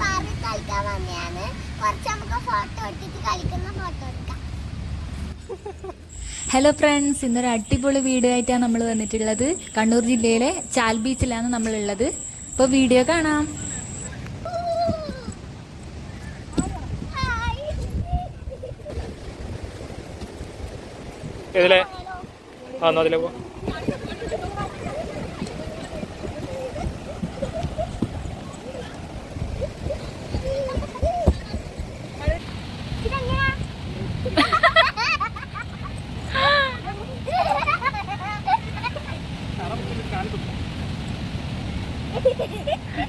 പാർക്കിൽ കളിക്കാൻ കുറച്ച് നമുക്ക് ഫോട്ടോ എടുത്തിട്ട് കളിക്കുന്ന ഫോട്ടോ എടുക്കാം. ഹലോ ഫ്രണ്ട്സ് ഇന്നൊരു അടിപൊളി വീഡിയോ ആയിട്ടാണ് നമ്മൾ വന്നിട്ടുള്ളത്. കണ്ണൂർ ജില്ലയിലെ ചാൽ ബീച്ചിലാണ് നമ്മളുള്ളത്. അപ്പോൾ വീഡിയോ കാണാം. ഹായ്. ഇതിലെ ആ എന്നാ അതിലെ പോവാം ഇതെങ്ങനെയാ?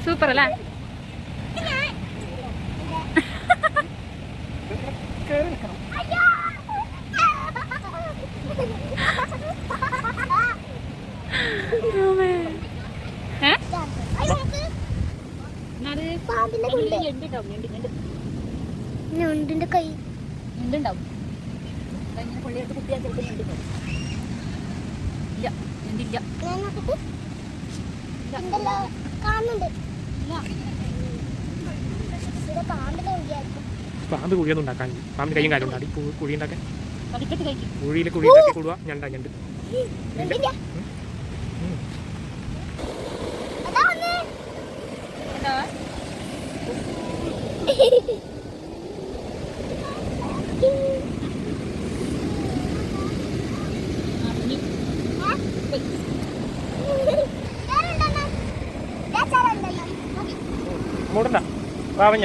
സൂപ്പർ അല്ലേ അയ്യോ. അയ്യോ, നോക്ക്. പാമ്പിന്റെ കുണ്ട്. ഞണ്ടിന്റെ കൈ. ഇങ്ങനെ കുത്തിയാൽ ചിലപ്പോൾ ഇല്ല ഞണ്ടില്ല പാമ്പ് കുഴിയൊന്നും ഉണ്ടാക്കാൻ പാമ്പിന് കൈയും കാര്യം അടി കുഴി ഉണ്ടാക്കാൻ കുഴിയിൽ കുഴി ഉണ്ടാക്കി കൂടുക. ഞണ്ടാ ഞണ്ട് ഞണ്ടില്ല അതാ വന്നേ വേറെന്താണ്? ദാ ചാറുണ്ടല്ലോ. മൂടണ്ട പാവം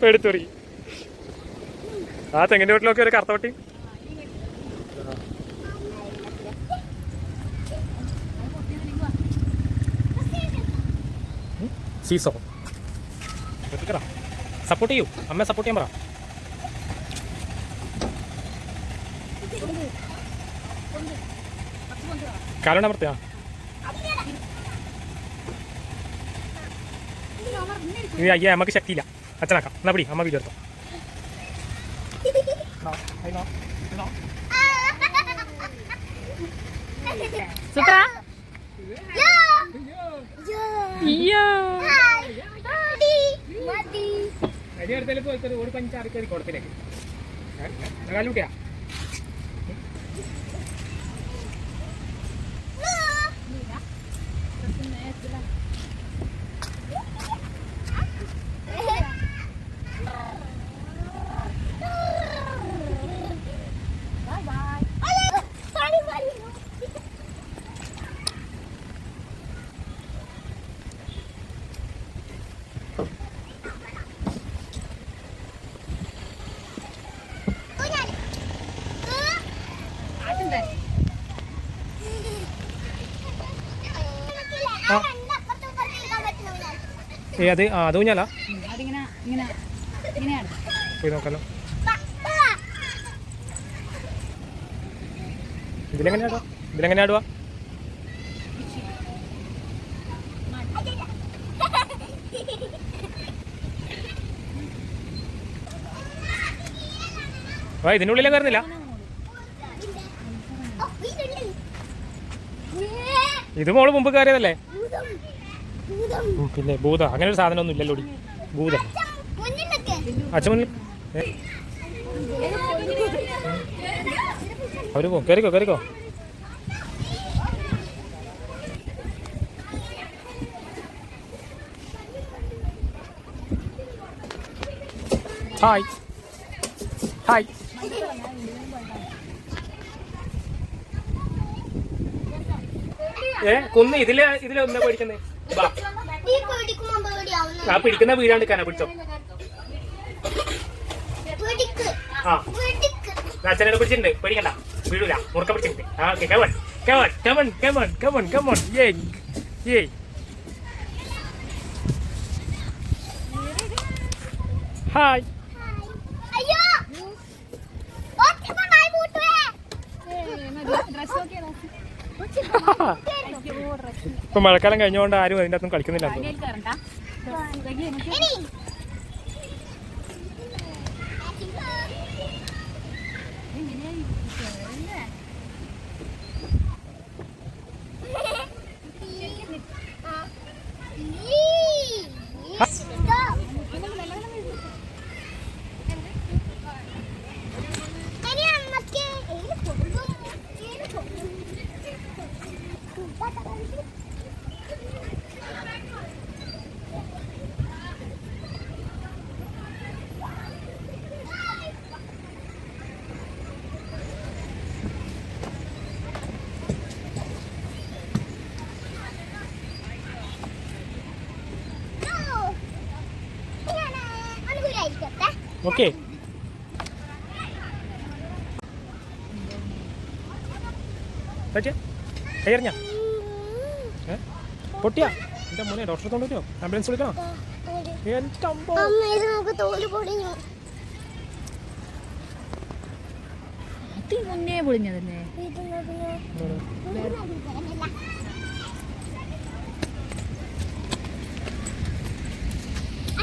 പെടുത്തുറി. ആ, തെങ്ങിന്റെ വീട്ടിലൊക്കെ ഒരു കറുത്തവട്ടി സീസോ. സപ്പോർട്ട് ചെയ്യൂ. അമ്മ സപ്പോർട്ട് ചെയ്യാൻ പറ. കാലണ ഈ അയ്യേ അമ്മയ്ക്ക് ശക്തിയില്ല അച്ഛനാക്കാം. എന്നാ പിടി അമ്മ വീഡിയോ എടുത്തോ. സൂപ്പറാ അയ്യോ ഹായ് ഡാഡി മതി ഓടി പഞ്ചാറ് കയറി കുളത്തിലേക്ക് കാലുട്ടിയാ ഏ അത് ആ അത് ഊഞ്ഞാലാ പോയി നോക്കാലോ. ഇതിലെങ്ങനെ ആടുക ഇതിലെങ്ങനെ ആടുക ആ ഇതിനുള്ളിലേ കയറുന്നില്ല ഇത് മോൾ മുമ്പ് കയറിയതല്ലേ? പിന്നെ ഭൂത. അങ്ങനെ ഒരു സാധനം ഒന്നും ഇല്ലല്ലോ ഭൂത അച്ഛൻ അവർ പോ കയറിക്കോ കയറിക്കോ ഹായ്. ഹായ്. ഏ കുന്ന് ഇതിലെ ഇതിലെ ഒന്നാ പേടിക്കുന്നേ? ആ പിടിക്കുന്ന വീടാണ് കന പിടിച്ചോ. പേടിക്ക് ആ. പേടിക്ക് അച്ഛനെ പിടിച്ചിട്ടുണ്ട്. പേടിക്കണ്ട. വീഴൂല മുറുക്ക പിടിച്ചിട്ടുണ്ട്. ആ okay come on come on come on come on come on come on ഏ ഏ ഹായ് ഡ്രസ് ഇപ്പൊ മഴക്കാലം കഴിഞ്ഞുകൊണ്ട് ആരും അതിന്റെ അകത്തും കളിക്കുന്നില്ല എന്ന് തോന്നുന്നു. കയറണ്ട ഇനി ആ. ഈ. Stop. ഇനി അമ്മയ്ക്ക് ഏത് പോകും? ഏത് പോകും? No. ഞാൻ അനുകൂലായിരിക്കട്ടെ ഓക്കെ കയറിഞ്ഞ ഏ പൊട്ടിയാ? എന്റെ മോനെ ഡോക്ടറെ കൊണ്ടുവരുമോ ആംബുലൻസ് വിളിക്കണോ? എന്റെ അമ്മോ. മുന്നേ പൊളിഞ്ഞതല്ലേ ഇത് നോക്കുന്നു.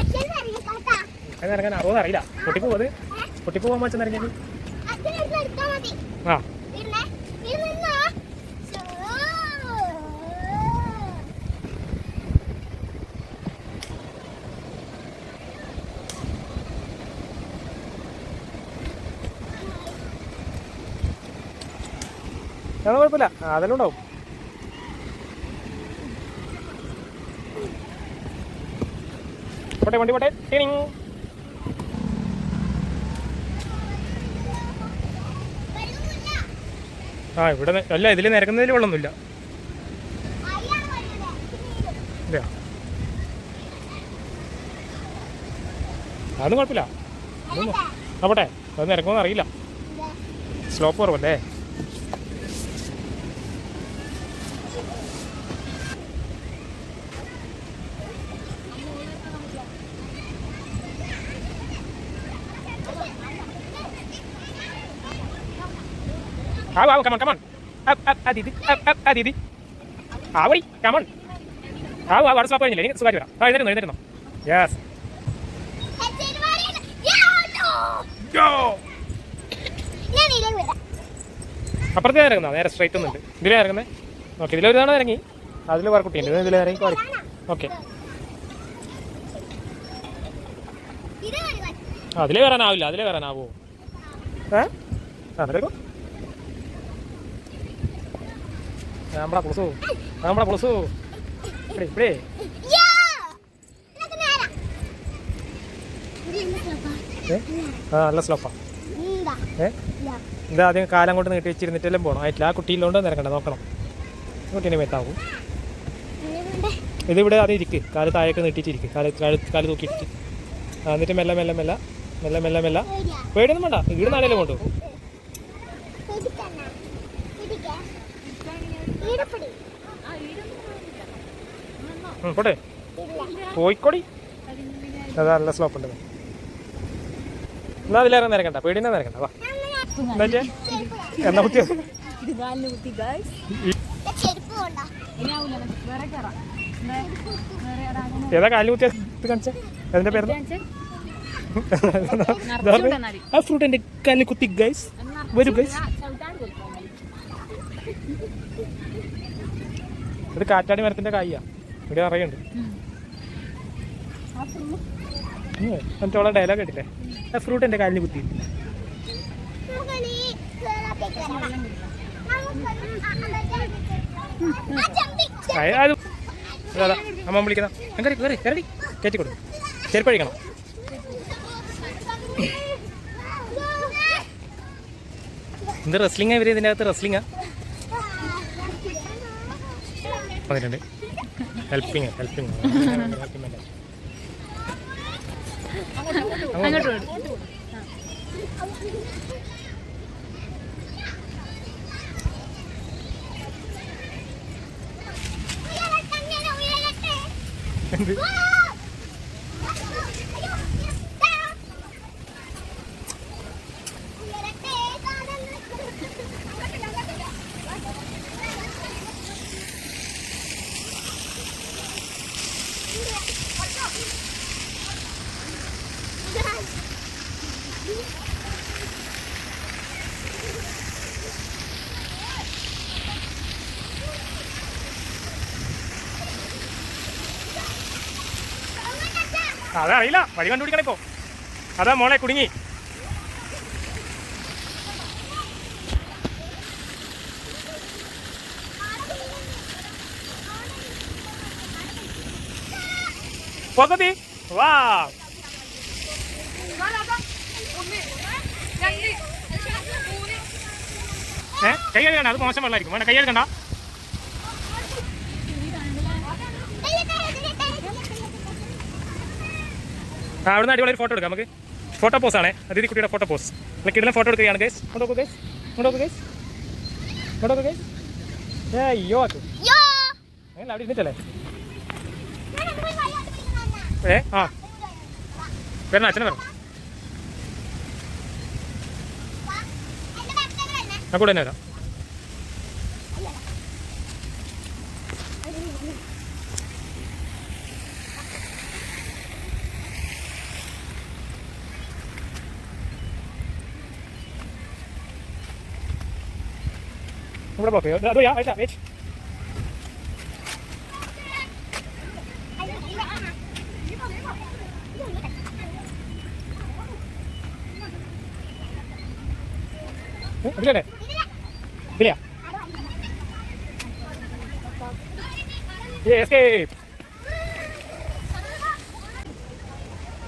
അച്ഛൻ അത് ഇറങ്ങാൻ അറുപത് അറിയില്ല പൊട്ടിപ്പോവും പൊട്ടി പൊട്ടിപ്പോവാൻ വെച്ചാൽ ഇറങ്ങിയത്. ആ. അതൊന്നും കുഴപ്പമില്ല അതെല്ലാം ഉണ്ടാവും പോട്ടെ വണ്ടി പോട്ടെ ടിനിങ്. ആ ഇവിടെ അല്ല ഇതിൽ നിരക്കുന്നതിൽ വെള്ളമൊന്നുമില്ല. ഇല്ല. അതൊന്നും കുഴപ്പമില്ല. അതൊന്നും അത് നിരക്കുമെന്ന് അറിയില്ല. സ്ലോപ്പ് കുറവല്ലേ ആ വാ കമൺ കമൺ അതിഥി ദീദി ആ ദീദി ആ വഴി കമൺ ആ വാ അവിടെ സ്ലോപ്പ് കഴിഞ്ഞില്ലേ എനിക്ക് സുഖമായിട്ട് വരാം. ആ എഴുന്നേരുന്നു എഴുന്നേരുന്നു യെസ്. അപ്പുറത്തേ ഇറങ്ങുന്ന നേരെ സ്ട്രൈറ്റ് ഒന്നുണ്ട്. ഇതിലേ ഇറങ്ങുന്നത് ഓക്കെ ഇതിലൊരു തവണ ഇറങ്ങി. അതിൽ വർക്കുട്ടിയുണ്ട് ഇതിൽ ഇറങ്ങി കുറേ ഓക്കെ. അതിലേ വരാനാവില്ല അതിലേ വരാനാവോ ഏ? അതിലേക്കോ നമ്മളെ പുളസു. നമ്മളെ പുളസു. ഇവിടെ ആ നല്ല സ്ലോപ്പാ? ഏ. ഇത് ആദ്യം കാലം കൊണ്ട് നീട്ടി വെച്ചിരുന്നിട്ടെല്ലാം പോകണം ആയിട്ടില്ല. ആ കുട്ടിയിലോണ്ട് നിരക്കണ്ട നോക്കണം. കുട്ടീനെ മേത്താവും ഇതിവിടെ ആദ്യം ഇരിക്ക്. കാൽ താഴേക്ക് നീട്ടിയിട്ടിരിക്ക് കാൽ കാൽ കാൽ തൂക്കിയിട്ട് എന്നിട്ട് മെല്ലെ മെല്ലെ മെല്ലെ. മെല്ലെ മെല്ലെ മെല്ലെ. പേടിയാ. പേടിയൊന്നും വേണ്ട. ഇവിടെ നാളെ കൊണ്ടു പിടിക്കണ്ണാ. പിടിക്ക്. ഈടെ പിടി. പോട്ടെ? പോയിക്കോടി. അതാ നല്ല സ്ലോപ്പ് ഉണ്ട് എന്നാ അതിലേറെ നിരക്കണ്ട. പേടിനെ നിരക്കണ്ട. വാ. എന്താ എന്നാ കുത്തിയ ഏതാ കാലിന് കുത്തി ഗായ്സ് ദേ ചെരുപ്പ് ഇനി ആവൂല വേറെ കയറാം ഏതാ കാലിൽ കുത്തിയത് ഇത് കാണിച്ചേ. അതിന്റെ പേര് ആ ഫ്രൂട്ട് എന്റെ കാലിൽ കുത്തി ഗൈസ് വരൂ ഗൈസ് ഇത് കാറ്റാടി മരത്തിന്റെ കായ്യാ. ഇവിടെ അറിയണ്ട്. എന്നിട്ട് അവളെ ഡയലോഗ് കേട്ടില്ലേ ആ ഫ്രൂട്ട് എന്റെ കാലിന് കുത്തി. അമ്മ വിളിക്കണം കയറി കയറി കയറി കയറ്റി കൊടുക്കും. ചെരുപ്പഴിക്കണം എന്ത് റെസ്ലിംഗ് ഇവർ ഇതിന്റെ അകത്ത് റെസ്ലിംഗാ വന്നിട്ടുണ്ട് ഹെൽപ്പിങ് ഹെൽപ്പിങ് അങ്ങോട്ട് വിടും ഉയരട്ടെ, അങ്ങനെ ഉയരട്ടെ. എന്ത് അതറിയില്ല. വഴി കണ്ടുപിടിക്കണം ഇപ്പോ. അതാ മോളെ കുടുങ്ങി. പൊതുതി വാ. ഏ കൈ കഴുകണ്ട. അത് മോശം വെള്ളമായിരിക്കും. വേണ്ട കൈ കഴുകണ്ട. ആ അവിടുന്ന് അടിപൊളി ഒരു ഫോട്ടോ എടുക്കാം നമുക്ക്. ഫോട്ടോ പോസ് ആണേ. അതിഥി കുട്ടിയുടെ ഫോട്ടോ പോസ് അല്ല കിടന്ന ഫോട്ടോ എടുക്കുകയാണ് ഗേസ് നോക്കൂ ഗേസ് നോക്കൂ ഗേസ് ഗേസ് ഏ അയ്യോ ആക്കു അങ്ങനെ അവിടെ ഇരുന്നിട്ടല്ലേ? ഏ ആ. വരണ അച്ഛനെ വരണം ഞാൻ കൂടെ തന്നെ വരാം. ഇവിടെ ബ്ലോക്ക് ചെയ്യോ അതോ യാ ആയിട്ടാ വെയിറ്റ് ഇതിലല്ലേ ഇതിലെയാ എസ്കേപ്പ്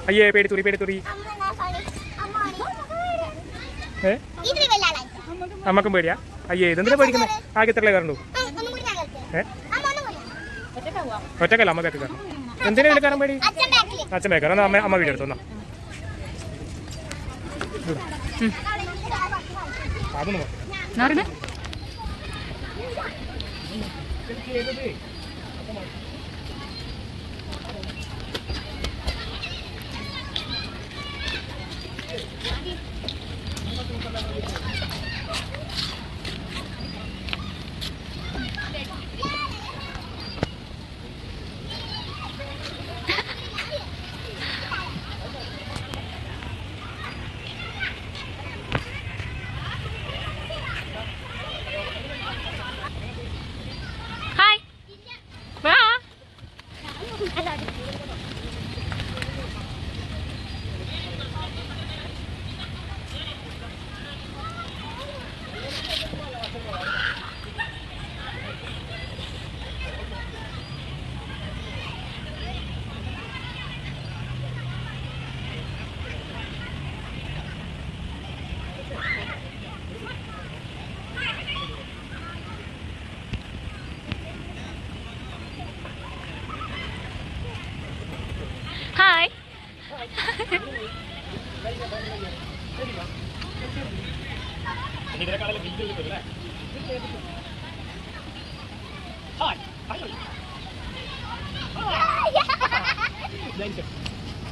അയ്യേ പേടി തുറി പേടി തുറി അമ്മ എന്നാ അയ്യേ ഇതെന്തിനാ പേടിക്കുന്നത് ആകെ എത്ര കയറണ്ടു ഉം, ഒന്നും കൂടി ഞാൻ കളിക്കാം. അമ്മ ഒന്നും കൂടി. ഒറ്റക്കല്ല? അമ്മ ബാക്കി കയറണം എന്തിനാ ഇതിൽ കയറാൻ പേടി? അച്ഛൻ ബാക്കി എന്നാ അമ്മ അമ്മ വീഡിയോ എടുത്തു അതൊന്നും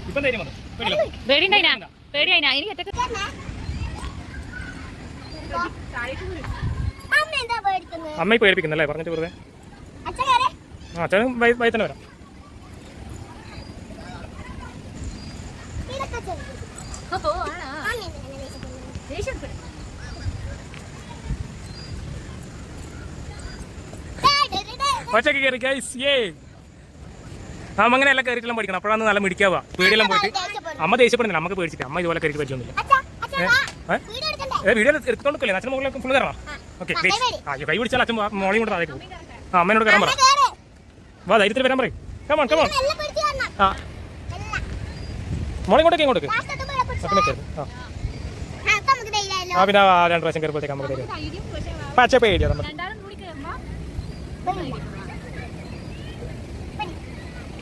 ഇപ്പം ധൈര്യം വന്നു പേടിയില്ല പേടിയുണ്ടായിനാ പേടിയായിനാ എനിക്ക് അമ്മ പേടിപ്പിക്കുന്നല്ലേ? പറഞ്ഞിട്ട് വെറുതെ. ആ അച്ഛനും വൈ വൈ തന്നെ വരാം. ഒറ്റയ്ക്ക് കയറി ഗൈസ് ഏ അമ്മ അങ്ങനെ എല്ലാം കയറിയിട്ടെല്ലാം പഠിക്കണം. അപ്പോഴാണ് നല്ല മിടിക്കാവുക പേടിയെല്ലാം പോയിട്ട്. അമ്മ ദേഷ്യപ്പെടുന്നില്ല. നമുക്ക് പേടിച്ചിട്ട്. അമ്മ ഇതുപോലെ കയറി ഏ? വാ. വീഡിയോ എടുക്കണ്ടേ? ഏ വീഡിയോ എടുത്തോണ്ടില്ലേ അച്ഛൻ മുകളിലേക്ക് ഫുൾ കയറണം. ഓക്കെ ആ, കൈ അയ്യോ, കൈ പിടിച്ചാൽ അച്ഛൻ മോളിയും കൂടെ താഴേക്ക് പോകും. ആ അമ്മേനോട് കയറാൻ പറ. വാ ധൈര്യത്തിൽ വരാൻ പറയും. Come on come on. ആ. മോളെ ഇങ്ങോട്ടേക്ക് ഇങ്ങോട്ടേക്ക് ആ. പിന്നെ ആ രണ്ട് പ്രാവശ്യം കയറുമ്പോഴത്തേക്ക് നമുക്ക് തരും പച്ച പേടിയാ നമുക്ക്.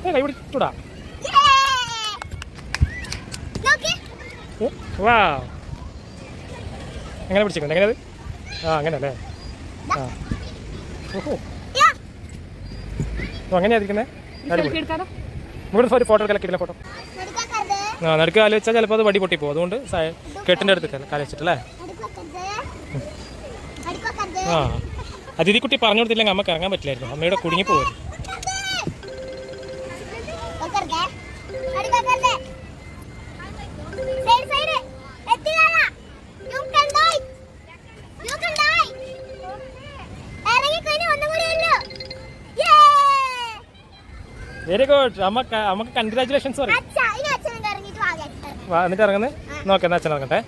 കൈ പിടിച്ചൂടാ. വാ എങ്ങനെ പിടിച്ചിരിക്കുന്നത് എങ്ങനെയത്? ആ അങ്ങനെ അല്ലേ ആ. ഓഹോ. യാ. അങ്ങനെയാ ഇവിടെ ഒരു ഫോട്ടോ എടുക്കാൻ കിട്ടില്ല ഫോട്ടോ. ആ നടുക്ക് കാൽ വെച്ചാൽ ചിലപ്പോൾ അത് വടി പൊട്ടിപ്പോകും അതുകൊണ്ട് കെട്ടിന്റെ അടുത്ത് കാൽ വെച്ചിട്ടല്ലേ നടുക്കാക്കരുത്. നടുക്കാക്കരുത്. ആ. അതിഥി കുട്ടി പറഞ്ഞു കൊടുത്തില്ലെങ്കിൽ അമ്മയ്ക്ക് ഇറങ്ങാൻ പറ്റില്ലായിരുന്നു അമ്മയുടെ കുടുങ്ങി പോകും വെക്കരുത്. നടുക്കാക്കരുത്. Side, side. എത്തിക്കാനാ. You can die. You can die. ഒന്നും കൂടി ഉള്ളൂ. യേ! വെരി ഗുഡ് അമ്മ നമുക്ക് കൺഗ്രാചുലേഷൻസ് പറയും എന്നിട്ട് ഇറങ്ങുന്നത് നോക്കാം എന്നാ അച്ഛൻ ഇറങ്ങട്ടെ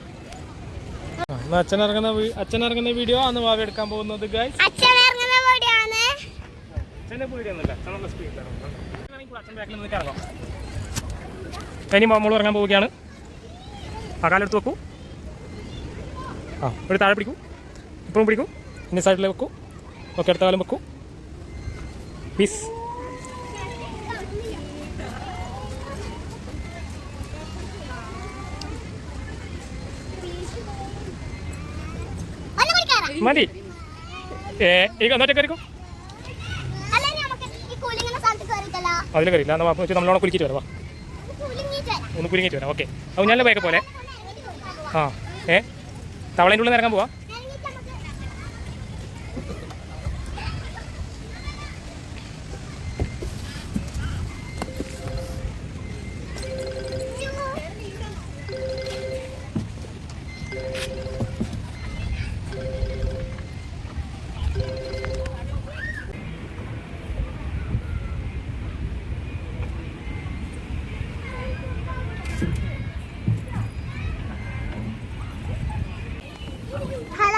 അച്ഛൻ ഇറങ്ങുന്ന അച്ഛൻ ഇറങ്ങുന്ന വീഡിയോ ആണ് വാവ എടുക്കാൻ പോകുന്നത് ഗൈസ് അച്ഛന്റെ വീഡിയോ ഒന്നുമില്ല അച്ഛൻ നല്ല സ്പീഡിൽ അച്ഛൻ ബാക്കിൽ നിന്നിട്ട് ഇറങ്ങാം. ഇനി മോൾ ഇറങ്ങാൻ പോവുകയാണ്. ആ കാലെടുത്ത് വെക്കൂ. ആ ഒരു താഴെ പിടിക്കൂ. ഇപ്പോഴും പിടിക്കൂ. ഇന്ന സൈഡിൽ വെക്കൂ. ഓക്കെ അടുത്ത കാലം വെക്കൂ. പീസ് മതി. ഏ ഈ ഒന്നൊറ്റ കയറിക്കോ അതിൽ കയറിയില്ല എന്നാൽ വെച്ചാൽ നമ്മളോട് കുലിക്കിട്ട് വരാം ഒന്ന് കുലുങ്ങിയിട്ട് വരാം ഓക്കെ. അപ്പോൾ ഞാൻ ബേക്കെ പോലെ. ആ ഏ? തവളേന്റെ ഉള്ളിൽ ഇറങ്ങാൻ പോവാ?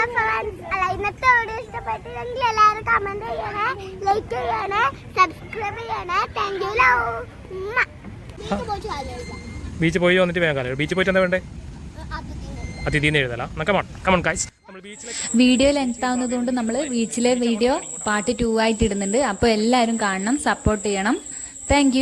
ഹലോ ഫ്രണ്ട്സ് അല്ല ഇന്നത്തെ വീഡിയോ ഇഷ്ടപ്പെട്ടില്ലെങ്കിൽ എല്ലാവരും കമന്റ് ചെയ്യണേ ലൈക്ക് ചെയ്യണേ സബ്സ്ക്രൈബ് ചെയ്യണേ. താങ്ക് യു ലവ് ബീച്ച് പോയി വന്നിട്ട് വേഗം കാലം ബീച്ച് പോയിട്ട് എന്താ വേണ്ടേ? അതിഥീന്ന് എഴുതല. Come on come on guys നമ്മൾ ബീച്ചിലേക്ക് വീഡിയോ ലെങ്ത് ആവുന്നതുകൊണ്ട് നമ്മൾ ബീച്ചിലെ വീഡിയോ പാർട്ട് ടു ആയിട്ട് ഇടുന്നുണ്ട്. അപ്പോൾ എല്ലാവരും കാണണം സപ്പോർട്ട് ചെയ്യണം. താങ്ക്